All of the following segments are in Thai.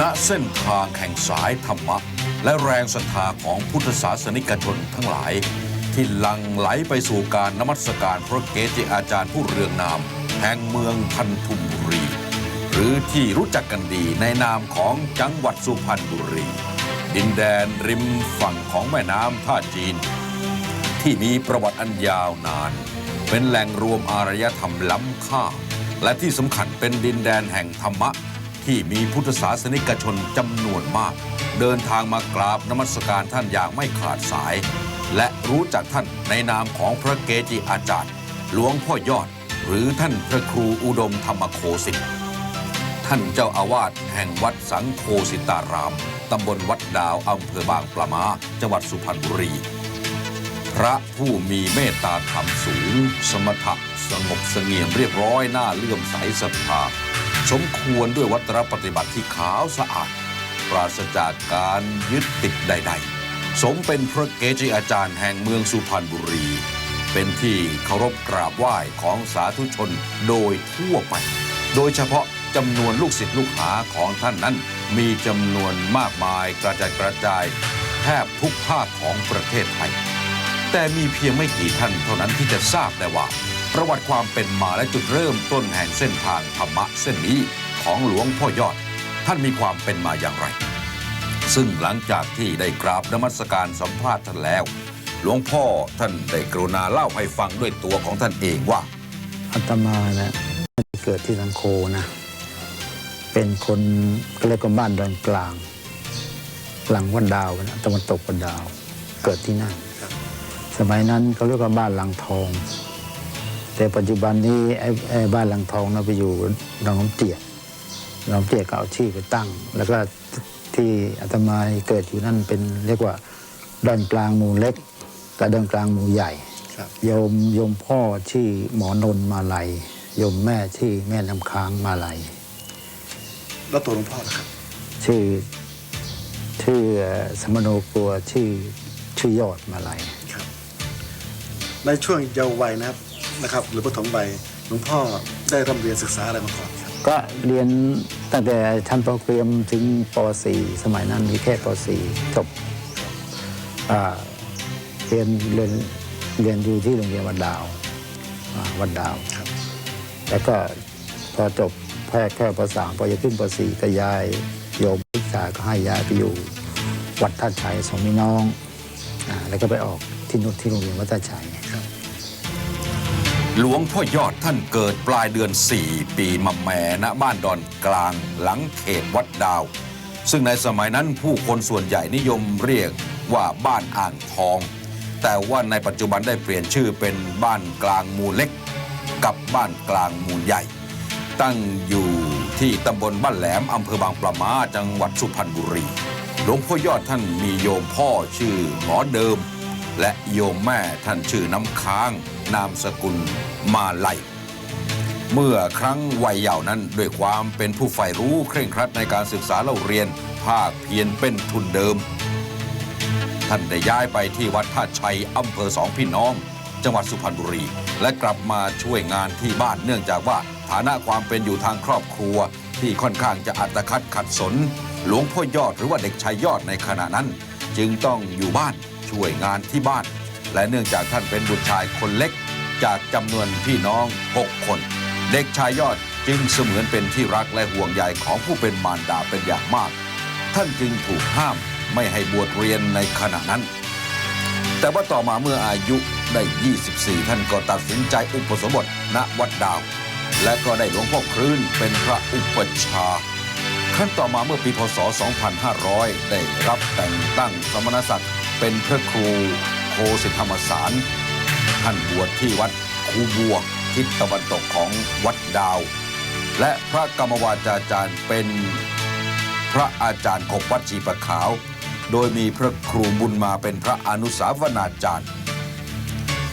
ณเส้นทางแห่งสายธรรมะ และแรงศรัทธาของพุทธศาสนิกชนทั้งหลาย ที่ลังไหลไปสู่การนมัสการพระเกจิอาจารย์ผู้เรืองนาม แห่งเมืองพันธุมบุรี หรือที่รู้จักกันดีในนามของจังหวัดสุพรรณบุรี ดินแดนริมฝั่งของแม่น้ำท่าจีน ที่มีประวัติอันยาวนาน เป็นแหล่งรวมอารยธรรมล้ำค่าและที่สำคัญเป็นดินแดนแห่งธรรมะ ที่มีพุทธศาสนิกชนจำนวนมาก เดินทางมากราบนมัสการท่านอย่างไม่ขาดสาย และรู้จักท่านในนามของพระเกจิอาจารย์ หลวงพ่อยอด หรือท่านพระครูอุดมธรรมโคสิทธิ์ท่านเจ้าอาวาสแห่งวัดสังโคสิตาราม ตำบลวัดดาวอำเภอบางปลามาจังหวัดสุพรรณบุรี พระผู้มีเมตตาธรรมสูง สมถะสงบเสงี่ยมเรียบร้อยหน้าเลื่อมใสศรัทธา สมควรด้วยวัตรปฏิบัติที่ขาวสะอาด ปราศจากการยึดติดใด ๆ สมเป็นพระเกจิอาจารย์แห่งเมืองสุพรรณบุรี เป็นที่เคารพกราบไหว้ของสาธุชนโดยทั่วไป โดยเฉพาะจำนวนลูกศิษย์ลูกหาของท่านนั้น มีจำนวนมากมายกระจายกระจายแทบทุกภาคของประเทศไทย แต่มีเพียงไม่กี่ท่านเท่านั้นที่จะทราบได้ว่า ประวัติความเป็นมาและจุดเริ่มต้นแห่งเส้นทางธรรมะเส้นนี้ของหลวงพ่อยอด ท่านมีความเป็นมาอย่างไร ซึ่งหลังจากที่ได้กราบนมัสการสัมภาษณ์ท่านแล้ว หลวงพ่อท่านได้กรุณาเล่าให้ฟังด้วยตัวของท่านเองว่าอาตมาเนี่ยเกิดที่สังโคนะ เป็นคนเรียกว่าบ้านดอนกลาง หลังวันดาวนะตะวันตกวันดาว เกิดที่นั่นสมัยนั้นเขาเรียกว่าบ้านหลังทอง แต่ปัจจุบันนี้ไอ้ไอ้บ้านลังทองนะไปอยู่หนองน้ำเจียกหนองน้ำเจียกก็เอาชื่อไปตั้ง แล้วก็ที่อาตมาเกิดอยู่นั่นเป็นเรียกว่าดอนกลางหมู่เล็กกับดอนกลางหมู่ใหญ่ครับโยมโยมพ่อชื่อหมอนนท์มาลัยโยมแม่ชื่อแม่น้ำค้างมาลัยแล้วตัวหลวงพ่อล่ะครับ ชื่อชื่อเอ่อสมโนครัวชื่อชื่อยอดมาลัยครับในช่วงเยาว์วัยนะครับ นะครับหรือปฐมวัยหลวงพ่อได้ร่ำเรียนศึกษาอะไรมาก่อนครับก็เรียนตั้งแต่ชั้นประถมถึงป .4 สมัยนั้นมีแค่ป .4 จบอ่าเรียนเรียนเรียนอยู่ที่โรงเรียนวัดดาวอ่าวัดดาวครับ แล้วก็พอจบแพทย์แค่ปสามพอจะขึ้นปสี่ก็ย้ายโยมพิชาก็ให้ย้ายไปอยู่วัดท่าชัยสองพี่น้องอาแล้วก็ไปออกที่นุชที่โรงเรียนวัดท่าชัย หลวงพ่อยอดท่านเกิดปลายเดือน 4 ปีมะแม่ณบ้านดอนกลางหลังเขตวัดดาว ซึ่งในสมัยนั้นผู้คนส่วนใหญ่นิยมเรียกว่าบ้านอ่างทอง แต่ว่าในปัจจุบันได้เปลี่ยนชื่อเป็นบ้านกลางมูเล็ก กับบ้านกลางมูใหญ่ ตั้งอยู่ที่ตำบลบ้านแหลมอำเภอบางปะมาจังหวัดสุพรรณบุรี หลวงพ่อยอดท่านมีโยมพ่อชื่อหมอเดิม และโยมแม่ท่านชื่อน้ำค้าง นามสกุลมาไลยเมื่อครั้งวัยเยาว์นั้นด้วยความเป็นผู้ใฝ่รู้เคร่งครัดในการศึกษาเล่าเรียน ภาคเพียรเป็นทุนเดิม ท่านได้ย้ายไปที่วัดท่าชัยอำเภอสองพี่น้อง จังหวัดสุพรรณบุรี และกลับมาช่วยงานที่บ้านเนื่องจากว่าฐานะความเป็นอยู่ทางครอบครัว ที่ค่อนข้างจะอัตคัดขัดสน หลวงพ่อยอดหรือว่าเด็กชายยอดในขณะนั้น จึงต้องอยู่บ้านช่วยงานที่บ้าน และเนื่องจากท่านเป็นบุตรชายคนเล็กจากจำนวนพี่น้อง 6 คน เด็กชายยอดจึงเสมือนเป็นที่รักและห่วงใยของผู้เป็นมารดาเป็นอย่างมาก ท่านจึงถูกห้ามไม่ให้บวชเรียนในขณะนั้น แต่ว่าต่อมาเมื่ออายุได้ 24 ท่านก็ตัดสินใจอุปสมบทณวัดดาว และก็ได้หลวงพ่อคลื่นเป็นพระอุปชฌาย์ขั้นต่อมาเมื่อปีพศ 2500 ได้รับแต่งตั้งสมณศักดิ์เป็นพระครู โคสิทธธรรมสาร ท่านบวชที่วัดคูบัวทิศตะวันตกของวัดดาว และพระกรรมวาจาจารย์เป็นพระอาจารย์กบวัดจีประขาว โดยมีพระครูบุญมาเป็นพระอนุสาวนาจารย์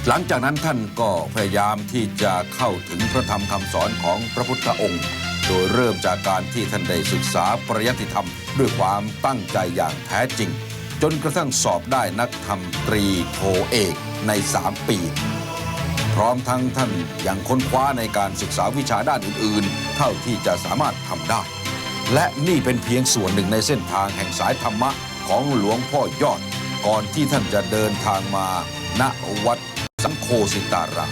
หลังจากนั้นท่านก็พยายามที่จะเข้าถึงพระธรรมคำสอนของพระพุทธองค์ โดยเริ่มจากการที่ท่านได้ศึกษาปริยัติธรรม ด้วยความตั้งใจอย่างแท้จริง จนกระทั่งสอบได้นักธรรมตรีโทเอกใน 3 ปี พร้อมทั้งท่านยังค้นคว้าในการศึกษาวิชาด้านอื่น ๆ เท่าที่จะสามารถทำได้ และนี่เป็นเพียงส่วนหนึ่งในเส้นทางแห่งสายธรรมะของหลวงพ่อยอด ก่อนที่ท่านจะเดินทางมาณวัดสังโคสิตาราม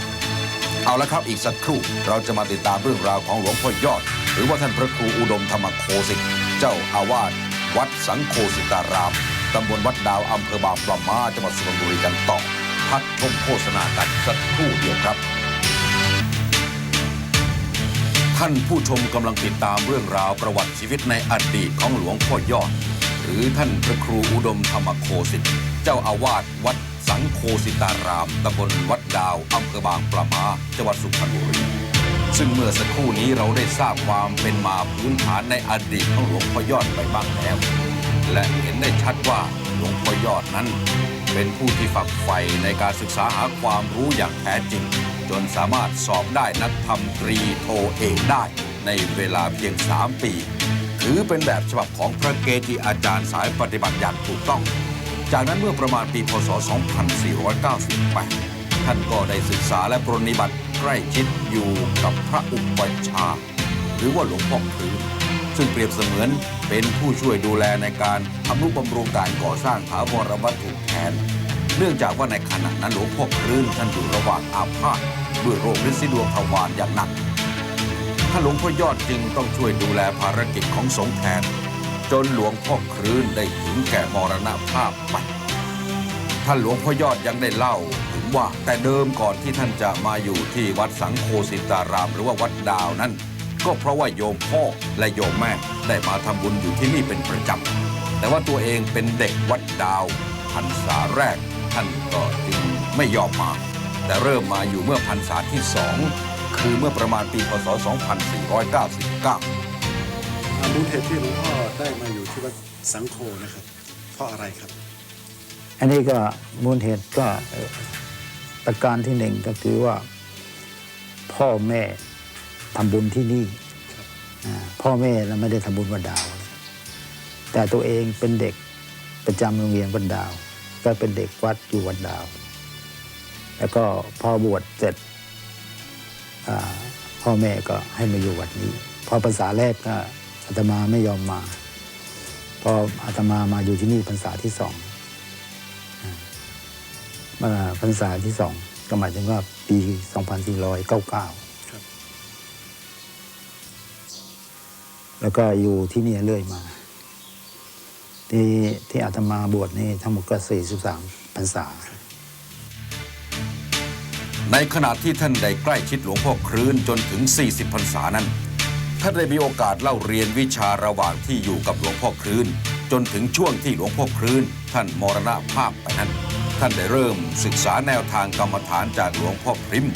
เอาละครับอีกสักครู่เราจะมาติดตามเรื่องราวของหลวงพ่อยอด หรือว่าท่านพระครูอุดมธรรมโคสิตเจ้าอาวาสวัดสังโคสิตาราม ตำบลวัดดาวอำเภอบางปะมาจังหวัดสุพรรณบุรีกันต่อ พักชมโฆษณากันสักครู่เดียวครับ ท่านผู้ชมกำลังติดตามเรื่องราวประวัติชีวิตในอดีตของหลวงพ่อยอด หรือท่านพระครูอุดมธรรมโคสิตเจ้าอาวาสวัดสังโคสิตารามตำบลวัดดาวอำเภอบางปะมาจังหวัดสุพรรณบุรีซึ่งเมื่อสักครู่นี้เราได้ทราบความเป็นมาพื้นฐานในอดีตของหลวงพ่อยอดไปบ้างแล้ว และเห็น ชัดว่าหลวงพ่อยอดนั้น เป็นผู้ที่ฝักใฝ่ในการศึกษาหาความรู้อย่างแท้จริง จนสามารถสอบได้นักธรรมตรีโทเอกได้ในเวลาเพียง 3 ปี ถือเป็นแบบฉบับของพระเกจิอาจารย์สายปฏิบัติอย่างถูกต้อง จากนั้นเมื่อประมาณปีพศ 2498 ท่านก็ได้ศึกษาและปรนนิบัติใกล้ชิดอยู่กับพระอุปชฌาย์หรือว่าหลวงพ่อคืน ซึ่งเปรียบเสมือนเป็นผู้ช่วยดูแลในการทำนุบำรุงการก่อสร้างถาวรวัตถุแทน เนื่องจากว่าในขณะนั้นหลวงพ่อคลื่นท่านอยู่ระหว่างอาพาธด้วยโรคฤทธิ์ดวงทวารอย่างหนักท่านหลวงพ่อยอดจึงต้องช่วยดูแลภารกิจของสงฆ์แทน จนหลวงพ่อคลื่นได้ถึงแก่มรณภาพไปท่านหลวงพ่อยอดยังได้เล่าถึงว่าแต่เดิมก่อนที่ท่านจะมาอยู่ที่วัดสังโฆสิตาราม หรือว่าวัดดาวนั้น ก็เพราะว่าโยมพ่อและโยมแม่ได้มาทำบุญอยู่ที่นี่เป็นประจำแต่ว่าตัวเองเป็นเด็กวัดดาวพรรษาแรก ท่านก็จึงไม่ยอมมา แต่เริ่มมาอยู่เมื่อพรรษาที่สองคือเมื่อประมาณปีพศ 2499มูลเหตุที่หลวงพ่อได้มาอยู่ที่วัดสังโฆนะครับ เพราะอะไรครับ อันนี้ก็มูลเหตุก็เอ่อประการที่หนึ่งก็คือว่า พ่อแม่ ทำบุญที่นี่อ่าพ่อแม่เราไม่ได้ทำบุญวัดดาว แต่ตัวเองเป็นเด็กประจำโรงเรียนวัดดาว ก็เป็นเด็กวัดอยู่วัดดาว แล้วก็พอบวชเสร็จอ่าพ่อแม่ก็ให้มาอยู่วัดนี้ พอภาษาแรกก็อาตมาไม่ยอมมา พออาตมามาอยู่ที่นี่พรรษาที่สองอ่ามาพรรษาที่สองก็หมายถึงว่าปี 2499 แล้วก็อยู่ที่นี่เรื่อยมา ที่ที่อาตมาบวชนี่ทั้งหมดก็ 43พรรษา ในขณะที่ท่านได้ใกล้ชิดหลวงพ่อครื้นจนถึง 40พรรษานั้นท่านได้มีโอกาสเล่าเรียนวิชาระหว่างที่อยู่กับหลวงพ่อครื้น จนถึงช่วงที่หลวงพ่อครื้น ท่านมรณภาพไปนั้น ท่านได้เริ่มศึกษาแนวทางกรรมฐานจากหลวงพ่อพริม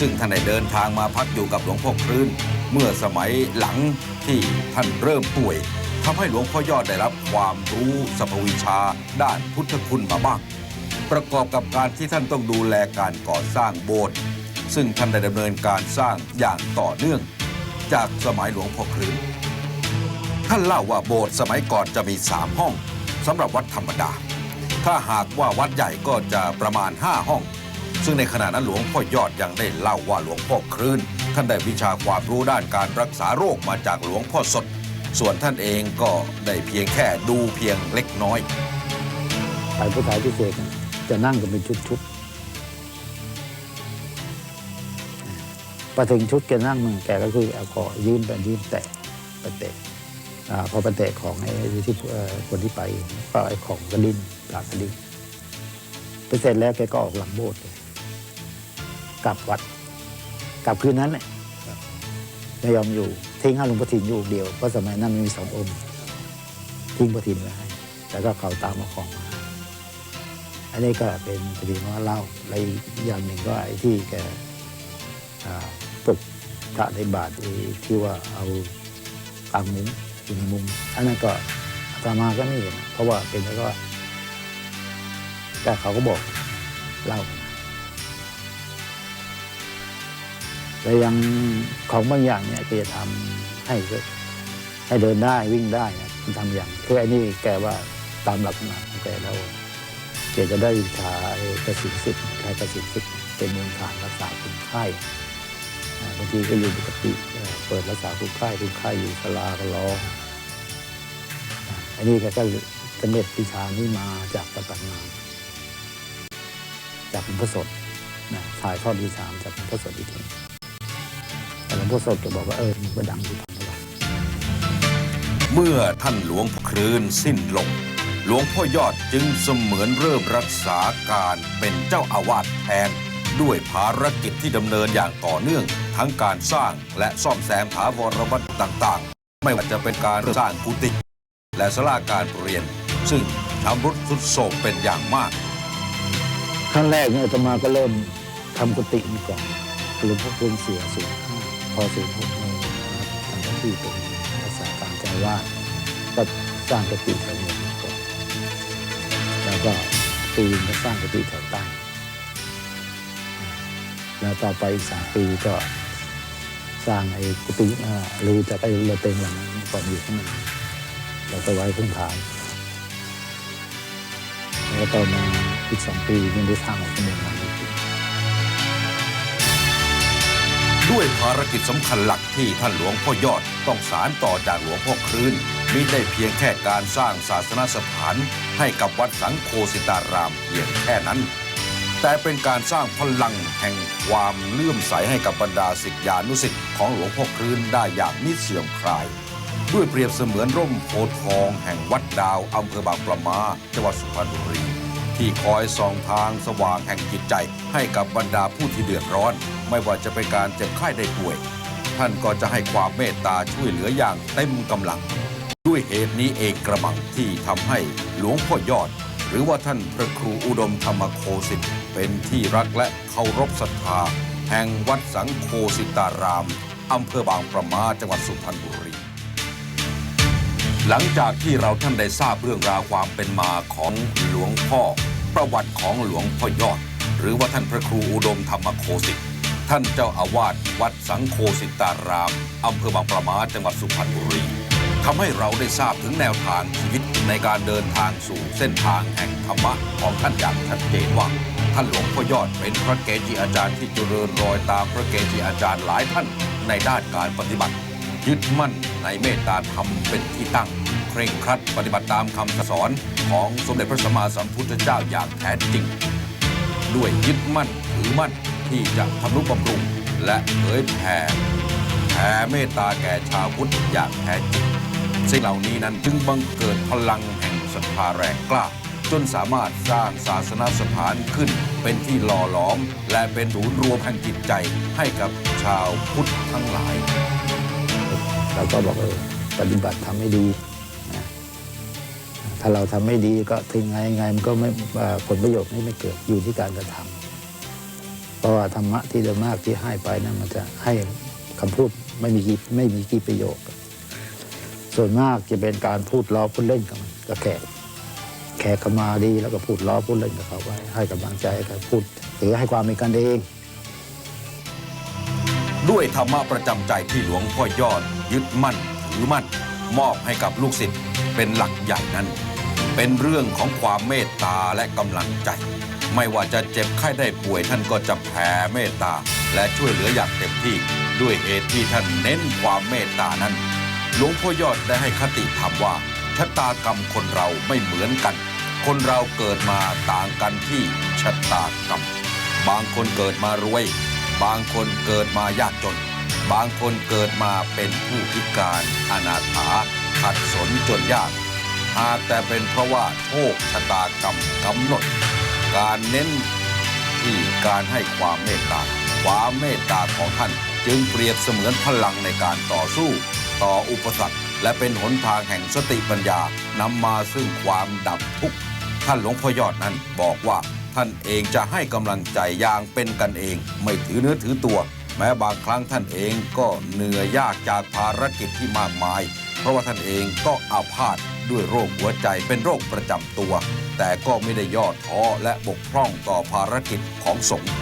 ซึ่งท่านได้เดินทางมาพักอยู่กับหลวงพ่อครื้นเมื่อสมัยหลังที่ท่านเริ่มป่วยทำให้หลวงพ่อยอดได้รับความรู้สรรพวิชาด้านพุทธคุณมาบ้าง ประกอบกับการที่ท่านต้องดูแลการก่อสร้างโบสถ์ซึ่งท่านได้ดำเนินการสร้างอย่างต่อเนื่อง จากสมัยหลวงพ่อครื้นท่านเล่าว่าโบสถ์สมัยก่อนจะมีสามห้องสำหรับวัดธรรมดา ถ้าหากว่าวัดใหญ่ก็จะประมาณ 5 ห้อง ซึ่งในขณะนั้นหลวงพ่อยอดยังได้เล่าว่าหลวงพ่อครื้นท่านได้วิชาความรู้ด้านการรักษาโรคมาจากหลวงพ่อสด ส่วนท่านเองก็ได้เพียงแค่ดูเพียงเล็กน้อยไปพุทธายพิเศษจะนั่งกันเป็นชุดๆพอถึงชุดแกนั่งมึงแกก็คือเอาขอยืนไปยืนแตะไปเตะ พอไปแตะของไอ้ที่คนที่ไปก็ไอ้ของกระดิ่นปลากระดิ่นไปเสร็จแล้วแกก็ออกหลังโบสถ์กลับวัด กลับคืนนั้นแหละไม่ยอมอยู่ทิ้งให้หลวงพ่อทินอยู่เดียวเพราะสมัยนั้นมันมีสององค์ทิ้งพ่อทินไว้แล้วก็เขาตามมาของมาให้อันนี้ก็เป็นพอดีว่าเล่าและอีกอย่างหนึ่งก็ไอ้ที่แกปลุกพระในบาทที่ว่าเอากางมุ้ง อยู่ในมุ้งอันนั้นก็อาตมาก็ไม่เห็นเพราะว่าเป็นแล้วก็แต่เขาก็บอกเล่าแล้วยังของบางอย่างเนี่ยแกจะทำให้ให้เดินได้วิ่งได้นะทำอย่างคืออ้นี่แกว่าตามหลักมาของแกแล้วแกจะได้วิชาไอ้กระสินสิทธิ์ใช้กระสินสิทธิ์เป็นมูลฐานรักษาคนไข้อ่าบางทีก็อยู่ปกติ เปิดรักษาคนไข้คนไข้อยู่สลาก็ร้องอันนี้ก็ก็สำเร็จวิชานี้มาจากประตักนามจากหลวงพ่อสดนะถ่ายทอดวิชาจากหลวงพ่อสดอีกทีแต่หลวงพ่อสดก็บอกว่าเออมันก็ดังอยู่ทำไมวะเมื่อท่านหลวงพ่อครืนสิ้นลง หลวงพ่อยอดจึงเสมือนเริ่มรักษาการเป็นเจ้าอาวาสแทน ด้วยภารกิจที่ดำเนินอย่างต่อเนื่อง ทั้งการสร้างและซ่อมแซมถาวรวัตต่างๆ ไม่ว่าจะเป็นการสร้างกุฏิและศาลาการเรียน ซึ่งชำรุดทรุดโทรมเป็นอย่างมากครั้งแรกเนี่ยอาตมาก็เริ่มทำกุฏินี่ก่อนหลวงพ่อคุณเสียสูงห้าพอสูงหกเองนะครับทำหน้าที่เป็นรักษาการเจ้าอาวาสก็สร้างกุฏิแถวเหนือก่อนแล้วก็ปีนก็สร้างกุฏิแถวใต้แล้วต่อไปอีกสามปีก็ สร้างไอ้กุฏิอ่ารูจากไอ้เรือเต็งหลังนั้นก่อนอยู่ข้างในแล้วก็ไว้พื้นฐานแล้วต่อมาอีกสองปียังได้สร้างของสมุนมาอีกด้วยภารกิจสำคัญหลักที่ท่านหลวงพ่อยอดต้องสารต่อจากหลวงพ่อครืนมิได้เพียงแค่การสร้างศาสนสถานให้กับวัดสังโฆสิตารามเพียงแค่นั้น แต่เป็นการสร้างพลังแห่งความเลื่อมใสให้กับบรรดาศิษยานุศิษย์ของหลวงพ่อครืนได้อย่างมิเสื่อมคลายด้วยเปรียบเสมือนร่มโพธิ์ทองแห่งวัดดาวอำเภอบางปะมาจังหวัดสุพรรณบุรีที่คอยส่องทางสว่างแห่งจิตใจให้กับบรรดาผู้ที่เดือดร้อน ไม่ว่าจะเป็นการเจ็บไข้ได้ป่วย ท่านก็จะให้ความเมตตาช่วยเหลืออย่างเต็มกำลัง ด้วยเหตุนี้เองกระมังที่ทำให้หลวงพ่อยอด หรือว่าท่านพระครูอุดมธรรมโคสิทธิ์ เป็นที่รักและเคารพศรัทธา แห่งวัดสังโฆสิตาราม อำเภอบางประมาจังหวัดสุพรรณบุรี หลังจากที่เราท่านได้ทราบเรื่องราวความเป็นมาของหลวงพ่อ ประวัติของหลวงพ่อยอด หรือว่าท่านพระครูอุดมธรรมโคสิทธิ์ท่านเจ้าอาวาสวัดสังโฆสิตาราม อำเภอบางประมาจังหวัดสุพรรณบุรีทำให้เราได้ทราบถึงแนวทางชีวิตในการเดินทางสู่เส้นทางแห่งธรรมะของท่านอย่างชัดเจนว่า ท่านหลวงพ่อยอดเป็นพระเกจิอาจารย์ที่เจริญรอยตามพระเกจิอาจารย์หลายท่านในด้านการปฏิบัติ ยึดมั่นในเมตตาธรรมเป็นที่ตั้ง เคร่งครัดปฏิบัติตามคำสอนของสมเด็จพระสัมมาสัมพุทธเจ้าอย่างแท้จริง ด้วยยึดมั่นถือมั่นที่จะทำนุบำรุงและเผยแผ่แผ่เมตตาแก่ชาวพุทธอย่างแท้จริงสิ่งเหล่านี้นั้นจึงบังเกิดพลังแห่งศรัทธาแรงกล้า นสามารถสร้างศาสนสถานขึ้นเป็นที่หล่อหลอม และเป็นศูนย์รวมแห่งจิตใจให้กับชาวพุทธทั้งหลาย เราก็บอกเออปฏิบัติทำให้ดีนะถ้าเราทำไม่ดีก็ถึงไงไงมันก็ไม่ผลประโยชน์ไม่เกิดอยู่ที่การกระทำเพราะว่าธรรมะที่เดมากที่ให้ไปนั้นมันจะให้คำพูดไม่มีกี่ไม่มีกี่ประโยคส่วนมากจะเป็นการพูดล้อพูดเล่นกับมันกับแขก แขกเขามาดีแล้วก็พูดล้อพูดเล่นกับเขาไว้ ให้กำลังใจกันพูดหรือให้ความเป็นกันเอง ด้วยธรรมะประจำใจที่หลวงพ่อยอด ยึดมั่นถือมั่น มอบให้กับลูกศิษย์เป็นหลักใหญ่นั้น เป็นเรื่องของความเมตตาและกำลังใจ ไม่ว่าจะเจ็บไข้ได้ป่วยท่านก็จะแผ่เมตตา และช่วยเหลืออย่างเต็มที่ด้วยเหตุที่ท่านเน้นความเมตตานั้น หลวงพ่อยอดได้ให้คติธรรมว่า ชะตากรรมคนเราไม่เหมือนกัน คนเราเกิดมาต่างกันที่ชะตากรรม บางคนเกิดมารวย บางคนเกิดมายากจน บางคนเกิดมาเป็นผู้พิการอนาถาขัดสนจนยากหากแต่เป็นเพราะว่าโชคชะตากรรมกำหนด การเน้นที่การให้ความเมตตา ความเมตตาของท่าน จึงเปรียบเสมือนพลังในการต่อสู้ ต่ออุปสรรค และเป็นหนทางแห่งสติปัญญานำมาซึ่งความดับทุกข์ท่านหลวงพ่อยอดนั้นบอกว่าท่านเองจะให้กำลังใจอย่างเป็นกันเอง ไม่ถือเนื้อถือตัว แม้บางครั้งท่านเองก็เหนื่อยยากจากภารกิจที่มากมาย เพราะว่าท่านเองก็อาพาธด้วยโรคหัวใจเป็นโรคประจำตัว แต่ก็ไม่ได้ย่อท้อและบกพร่องต่อภารกิจของสงฆ์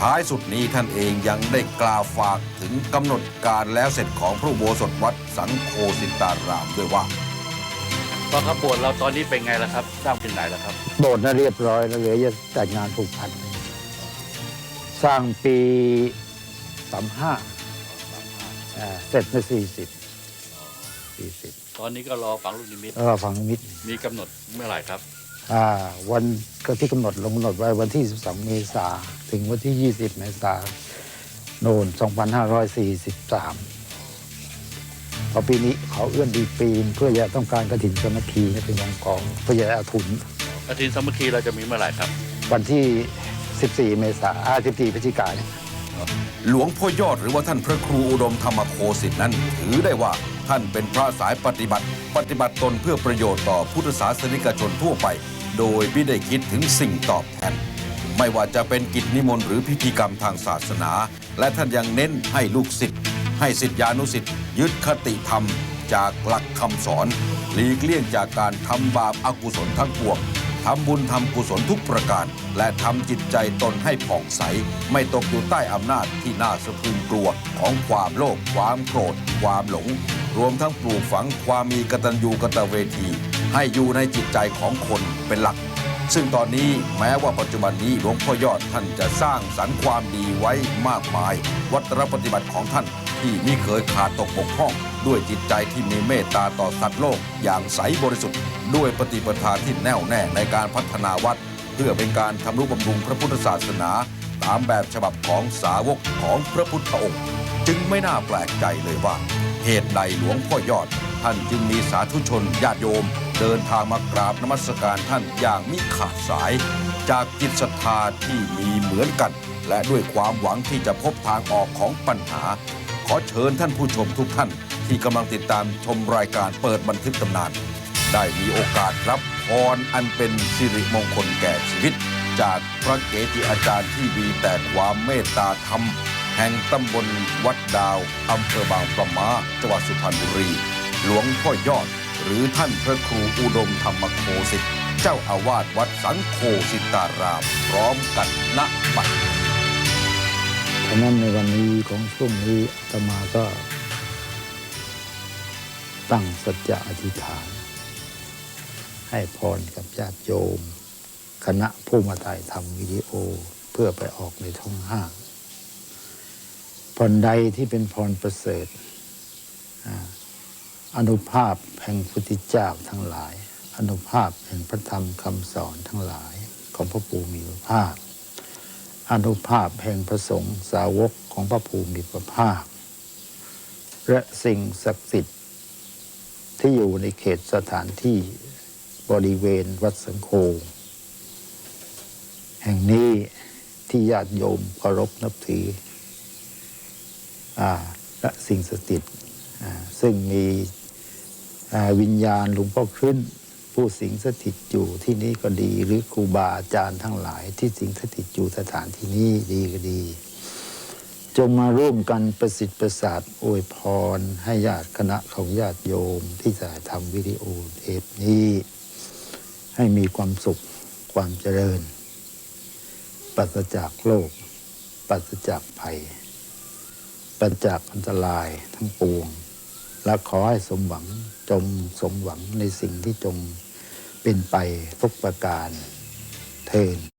ท้ายสุดนี้ท่านเองยังได้กล่าวฝากถึงกำหนดการแล้วเสร็จของพระอุโบสถวัดสังโฆสิตารามด้วยว่ากองทัพโบสถ์เราตอนนี้เป็นไงล่ะครับสร้างถึงไหนแล้วครับ โบสถ์น่ะเรียบร้อยแล้วเหลือจะแต่งงานผูกพัน สร้างปีสามห้าเสร็จในสี่สิบสี่สิบตอนนี้ก็รอฝังลูกนิมิตแล้วก็ฝังมิตรมีกำหนดเมื่อไหร่ครับอ่า วันก็ที่กำหนดลงกำหนดไว้วันที่ 12 เมษาถึงวันที่ 20 เมษาโน่น2543พอปีนี้เขาเอื้อนดีปีน เพื่อจะต้องการกระถินสามัคคีให้เป็นกองกองเพื่อจะเอาทุนกฐินสามัคคีเราจะมีเมื่อไหร่ครับ วันที่ 14 เมษาอ่า14พฤศจิกายนหลวงพ่อยอดหรือว่าท่านพระครูอุดมธรรมโคสิทธิ์นั้น ถือได้ว่าท่านเป็นพระสายปฏิบัติ ปฏิบัติตนเพื่อประโยชน์ต่อพุทธศาสนิกชนทั่วไป โดยไม่ได้คิดถึงสิ่งตอบแทน ไม่ว่าจะเป็นกิจนิมนต์หรือพิธีกรรมทางศาสนา และท่านยังเน้นให้ลูกศิษย์ให้ศิษยานุศิษย์ยึดคติธรรมจากหลักคำสอน หลีกเลี่ยงจากการทำบาปอากุศลทั้งปวงทำบุญทำกุศลทุกประการ และทำจิตใจตนให้ผ่องใส ไม่ตกอยู่ใต้อำนาจที่น่าสะพรึงกลัวของความโลภความโกรธ ความหลง รวมทั้งปลูกฝังความมีกตัญญูกตเวที ให้อยู่ในจิตใจของคนเป็นหลัก ซึ่งตอนนี้แม้ว่าปัจจุบันนี้หลวงพ่อยอดท่านจะสร้างสรรค์ความดีไว้มากมาย วัตรปฏิบัติของท่านที่มิเคยขาดตกบกพร่อง ด้วยจิตใจที่มีเมตตาต่อสัตว์โลกอย่างใสบริสุทธิ์ ด้วยปฏิปทาที่แน่วแน่ในการพัฒนาวัด เพื่อเป็นการทำนุบำรุงพระพุทธศาสนา ตามแบบฉบับของสาวกของพระพุทธองค์ จึงไม่น่าแปลกใจเลยว่าเหตุใดหลวงพ่อยอด ท่านจึงมีสาธุชนญาติโยม เดินทางมากราบนมัสการท่านอย่างมิขาดสาย จากจิตศรัทธาที่มีเหมือนกัน และด้วยความหวังที่จะพบทางออกของปัญหา ขอเชิญท่านผู้ชมทุกท่าน ที่กำลังติดตามชมรายการเปิดบันทึกตำนาน ได้มีโอกาสรับพรอันเป็นสิริมงคลแก่ชีวิต จากพระเกจิอาจารย์ที่มีแต่ความเมตตาธรรม แห่งตำบลวัดดาวอำเภอบางปะมาจังหวัดสุพรรณบุรี หลวงพ่อยอด หรือท่านพระครูอุดมธรรมโคสิทธิ์เจ้าอาวาสวัดสังโฆสิตาราม พร้อมกันณบัดฉะนั้นในวันนี้ของช่วงนี้ตมาก็ ตั้งสัจจะอธิษฐาน ให้พรกับญาติโยม คณะผู้มาถ่ายทำวิดีโอเพื่อไปออกในท้องห้างพรใดที่เป็นพรประเสริฐ อนุภาพแห่งพุทธเจ้าทั้งหลาย อนุภาพแห่งพระธรรมคำสอนทั้งหลายของพระปู่มีพระภาค อนุภาพแห่งพระสงฆ์สาวกของพระภูมิพระภาค และสิ่งศักดิ์สิทธิ์ที่อยู่ในเขตสถานที่บริเวณวัดสังโฆแห่งนี้ที่ญาติโยมเคารพนับถืออาและสิ่งศักดิ์สิทธิ์ซึ่งมี วิญญาณหลวงพ่อขึ้น ผู้สิงสถิตอยู่ที่นี้ก็ดี หรือครูบาอาจารย์ทั้งหลาย ที่สิงสถิตอยู่สถานที่นี้ดีก็ดี จงมาร่วมกันประสิทธิ์ประสาทอวยพร ให้ญาติคณะของญาติโยมที่จะทำวิดีโอเทปนี้ ให้มีความสุขความเจริญปราศจากโรคปราศจากภัยปราศจากอันตรายทั้งปวง และขอให้สมหวัง จงสมหวังในสิ่งที่จงเป็นไปทุกประการเทิน